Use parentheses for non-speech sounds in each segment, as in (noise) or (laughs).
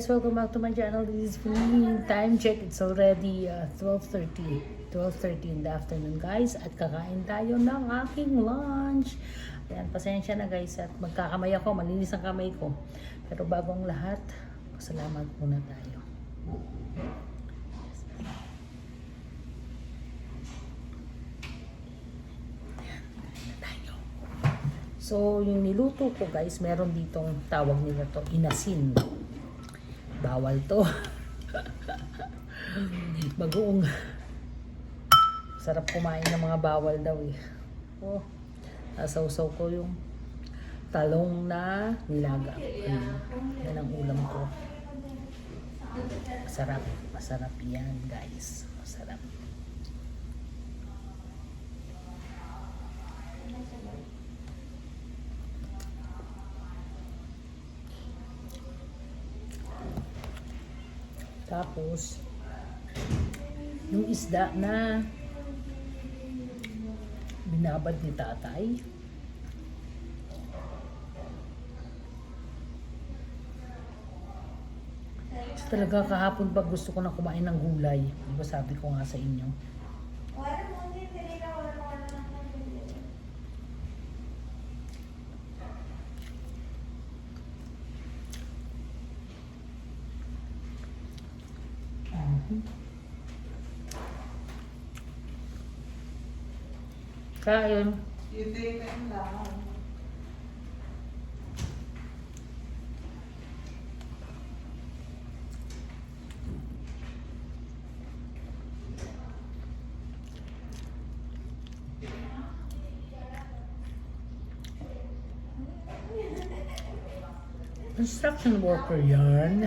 Guys, welcome back to my channel. This is me. Time check. It's already uh, 12.30. 12.30 in the afternoon guys. At kakain tayo ng aking lunch. Ayan, pasensya na guys. At magkakamay ako. Malinis ang kamay ko. Pero bago ang lahat, pasalamat muna tayo. So, yung niluto ko guys, meron ditong tawag nila to, inasin. Bawal to. Bagoong. Sarap kumain ng mga bawal daw eh. Oh, nasawsaw ko yung talong na nilaga. Ayan, yan ang ulam ko. Masarap. Masarap yan guys. Masarap. Tapos, yung isda na binabad ni tatay. Talaga kahapon pag gusto ko na kumain ng gulay. Di ba sabi ko nga sa inyo. Kain. Hindi na lang. Construction worker yarn.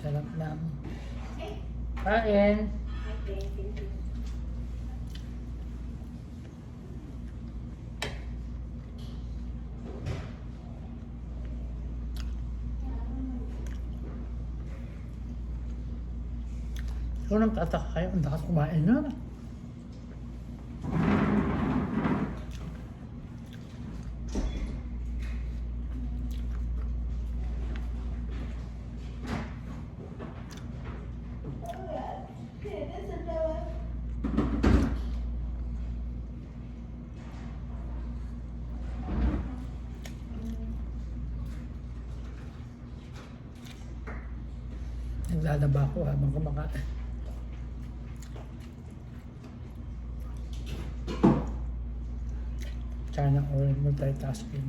Sarap lang. Kain. Tataka kayo, ang dakas kumain na. Naglalaba ako habang kumakain. China oil multitasking.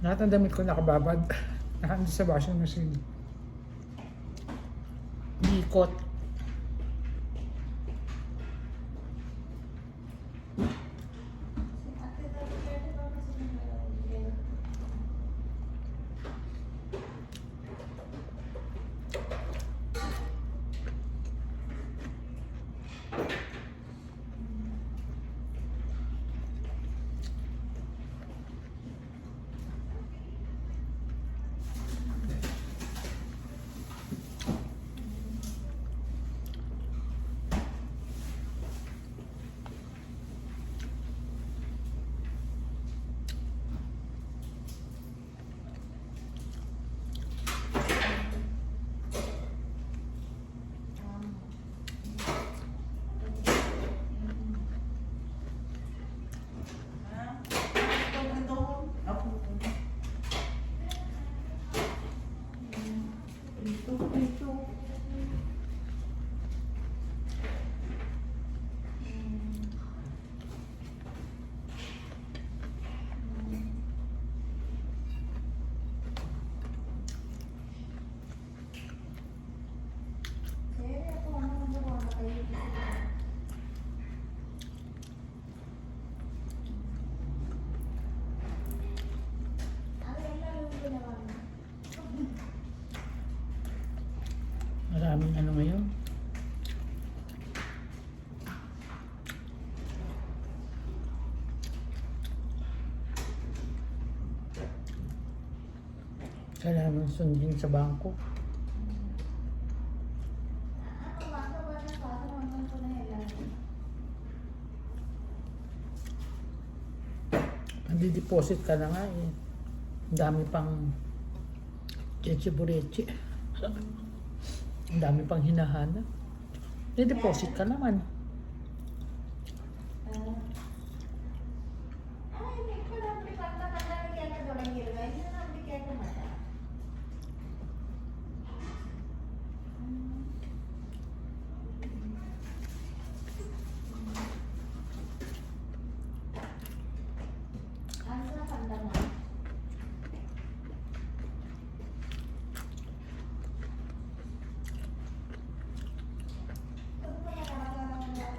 Lahat ng damit ko nakababad. (laughs) Nakanda sa washing machine. Ikot. Kailangan sundin sa bangko. Nadi-deposit ka na nga eh. Dami pang cheche bureche. Ang dami pang hinahana. Nadi-deposit ka naman.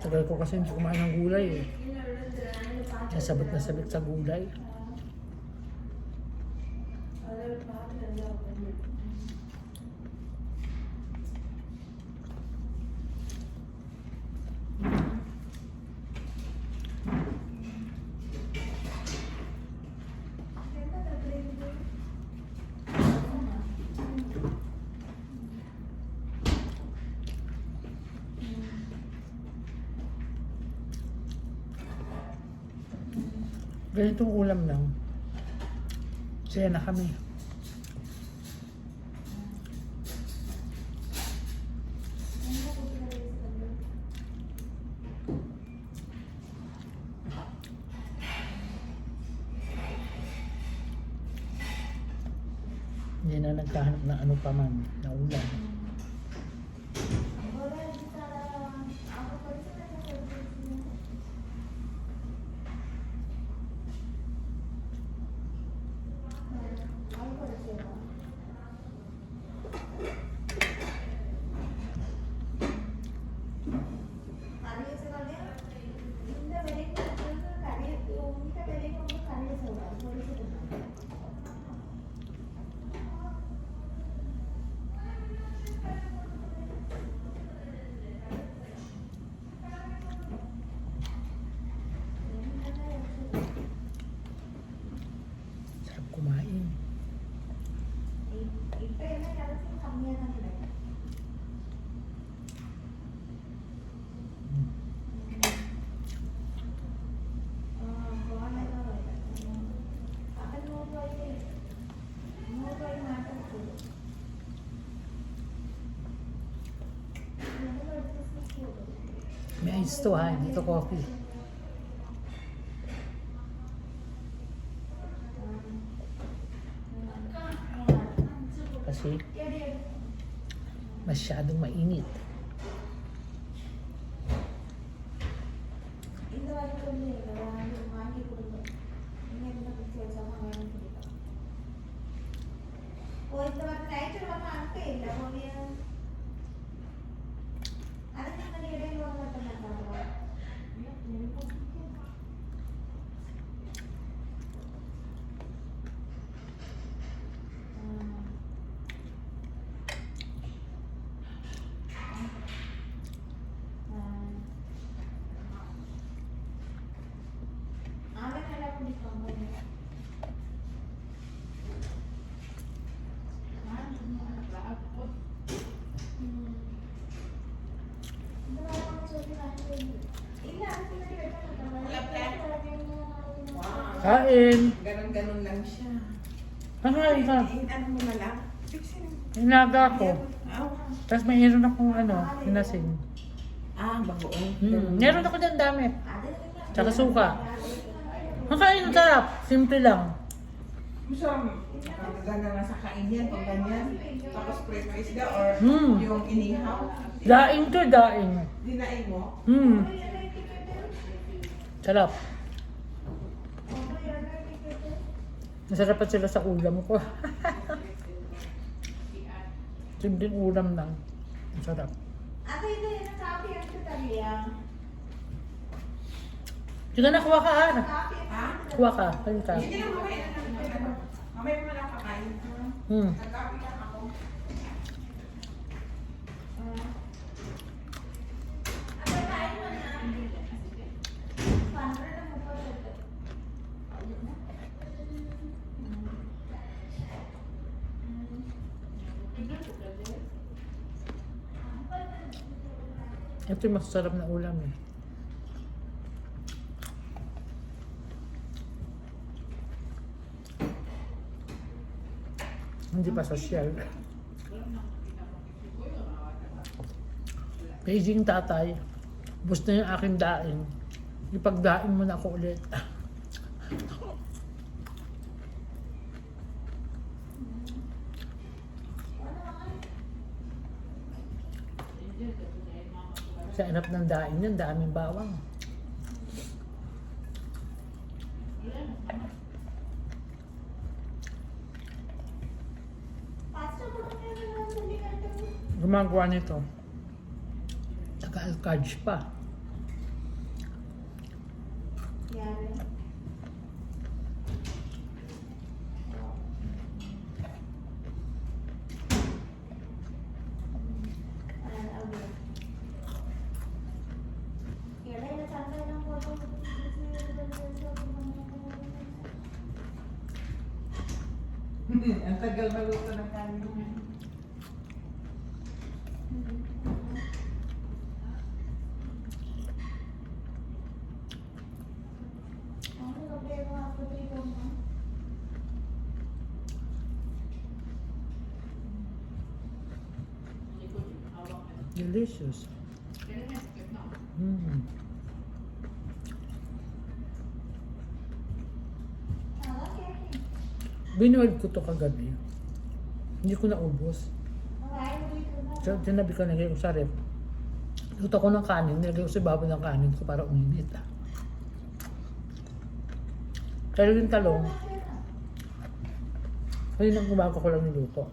Tagal ko kasi hindi kumain ng gulay eh. Nasabit na sabit sa gulay. Ganitong ulam lang. Saya na kami. Hindi na nagkahanap ng ano pa man, na ulam. Ha, dito coffee. Kasi masyadong mainit. Kain! Ganon-ganon lang siya. Kakain ka. Ano mo na lang? Hinaga ko. Ah, Tapos mayroon akong ano, hinasing. ah bagoong. Hmm. Meron ako dyan dami. Tsaka suka. Kakain ang sarap. Simple lang. Masarap. Ganda nga sa kain yan, pag ganyan. Tapos prito isda or Hmm. yung inihaw. Daing to, daing. Dinain mo. Hmm. Sarap. Masarap pa sila sa ulam ko. (laughs) Simpleng ulam lang. Ang sarap. Ate, ito yun ang copy ang tutorial. Sige na, kuha ka ha. Copy Ha? Kuha ka. Kain ka. Hindi na mamaya na. Mamaya mo lang kakain. Hmm. Ito yung masasarap na ulam eh. Hindi pa sa shell. Beijing tatay, bus na yung aking daing. Ipagdaing mo na ako ulit. (laughs) ng daing yun, daming bawang. Gumagawa nito. Naka-alkage pa. Yari. Ayan, away. Kaya na natanggal ng photo. Ang tagal maluto ng kanin. Delicious. Mm. Ah, okay. Binuwag ko to kagabi. Hindi ko naubos. So, tinabi ko nilagay ko sa rep. Luto ko ng kanin, nilagay ko sa ibabaw ng kanin ko para uminit. ah. Pero yung talong, ayun ang umaga ko lang niluto.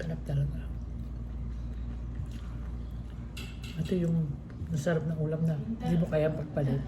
Sarap talaga. Ito yung masarap na ulam na hindi mo kaya pagpalit.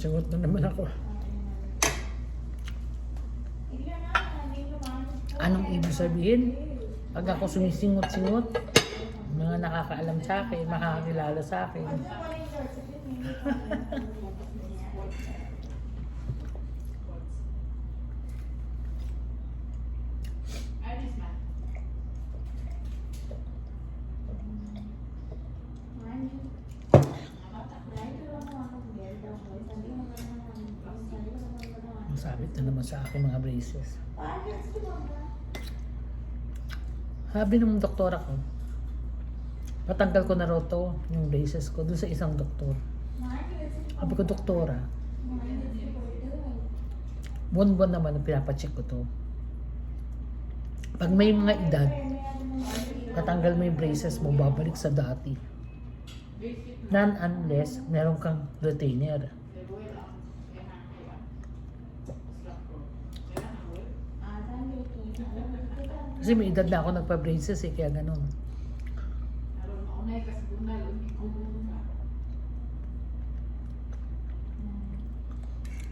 Tsingot-tsingot na naman ako. Anong ibig sabihin? Pag ako sumisingot-singot, mga nakakaalam sa akin, makakakilala sa akin. (laughs) Masabit na naman sa akin mga braces. Sabi ng doktora ko, patanggal ko na raw to, yung braces ko, dun sa isang doktor. Sabi ko, doktora, buwan-buwan naman ang pinapacheck ko to. Pag may mga edad, katanggal mo yung braces mo, babalik sa dati. None unless meron kang retainer. Kasi may edad na ako nagpa-braces eh, kaya ganun.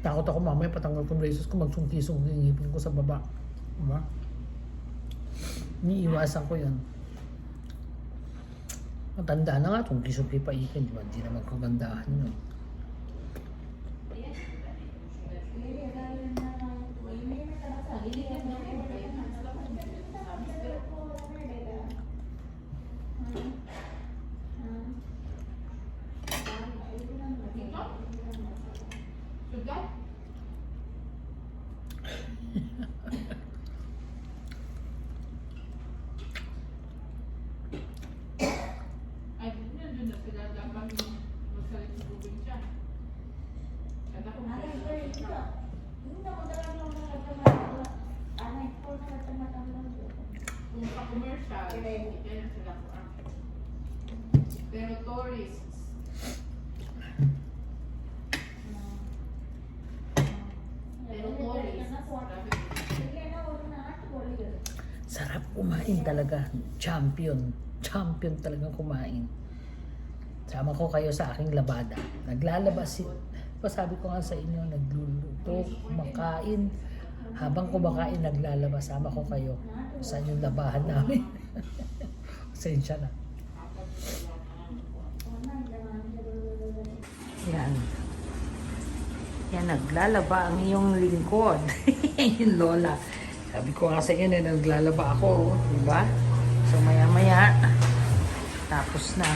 Takot ako mamaya patanggal ko braces ko, magsungki-sungki yung ngipin ko sa baba. Diba? Iniiwasan ko yun. Matanda na nga, sungki-sungki pa ikin, diba? Hindi naman kagandahan yun. Ay, yun yun na sila dapat magsalit sa probinsya. Kaya kung hindi na sila po ang Pero tourists, pero tourists, grabe. Sarap kumain talaga. Champion. Champion talagang kumain. Sama ko kayo sa aking labada. Naglalabas si... Pasabi ko nga sa inyo, nagluluto, kumakain. Habang kumakain, naglalabas. Sama ko kayo. Saan yung labahan namin? (laughs) Pasensya na. Yan. Yan, naglalaba ang iyong lingkod. (laughs) yung lola. Sabi ko nga sa inyo na naglalaba ako, oh. di ba? So maya maya, tapos na.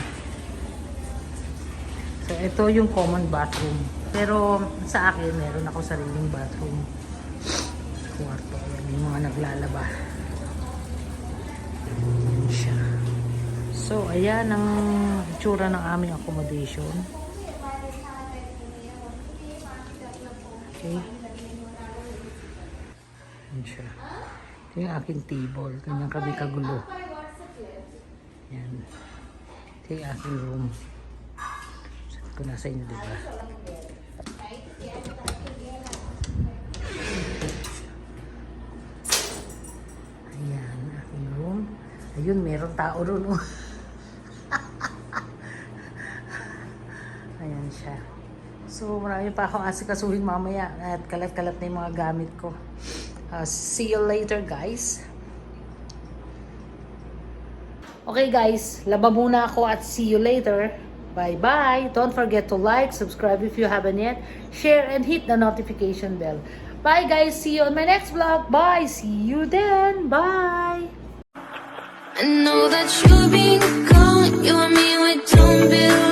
So ito yung common bathroom. Pero sa akin, meron ako sariling bathroom. Kwarto, yan yung mga naglalaba. Siya. So ayan ang itsura ng aming accommodation. Okay. Yan siya. Ito yung aking table. Ganyan kami kagulo. Yan. Ito yung aking room. Sabi ko na sa inyo, di ba? Ayan, aking room. Ayun, meron tao ron. Oh. Ayan siya. So, marami pa akong asikasuhin mamaya at kalat-kalat na yung mga gamit ko. Uh, see you later, guys. Okay, guys. Laba muna ako at see you later. Bye-bye. Don't forget to like, subscribe if you haven't yet, share, and hit the notification bell. Bye, guys. See you on my next vlog. Bye. See you then. Bye. I know that you've been gone, you and me, we don't belong.